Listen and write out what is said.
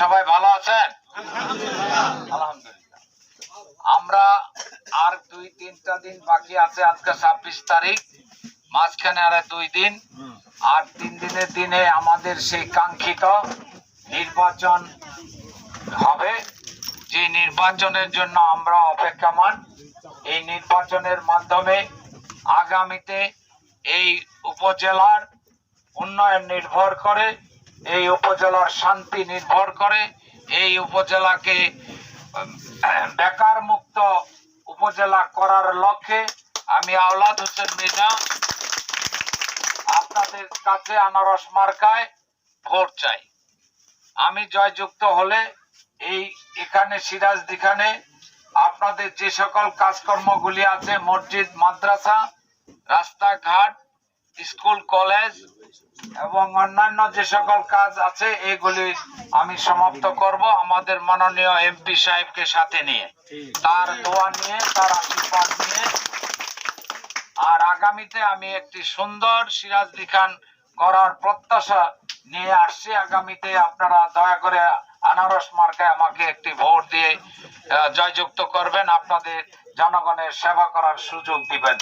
সবাই ভালো আছেন? আমরা আর দুই তিনটা দিন বাকি আছে আজকে ছাব্বিশ তারিখ। মাঝখানে আর দুই দিন। আর তিন দিনের দিনে আমাদের সেই কাঙ্ক্ষিত নির্বাচন হবে। যে নির্বাচনের জন্য আমরা অপেক্ষমান। এই নির্বাচনের মাধ্যমে আগামীতে এই উপজেলার উন্নয়ন নির্ভর করে। এই উপজেলার শান্তি নির্ভর করে, এই উপজেলাকে বেকার মুক্ত উপজেলা করার লক্ষ্যে আমি আওলাদ হোসেন মির্জা আপনাদের কাছে আনারস মার্কায় ভোট চাই। আমি জয়যুক্ত হলে এই এখানে সিরাজ দিখানে আপনাদের যে সকল কাজকর্মগুলি আছে, মসজিদ, মাদ্রাসা, রাস্তাঘাট স্কুল, কলেজ এবং অন্যান্য যে সকল কাজ আছে, এগুলি আমি সমাপ্ত করব আমাদের মাননীয় এমপি সাহেবকে সাথে নিয়ে। তার দোয়া নিয়ে, তার আশীর্বাদ নিয়ে। আর আগামীতে আমি একটি সুন্দর সিরাজদি খান গড়ার প্রত্যাশা নিয়ে আসছি। আগামীতে আপনারা দয়া করে আনারস মার্কায় আমাকে একটি ভোট দিয়ে জয়যুক্ত করবেন। আপনাদের জনগণের সেবা করার সুযোগ দিবেন।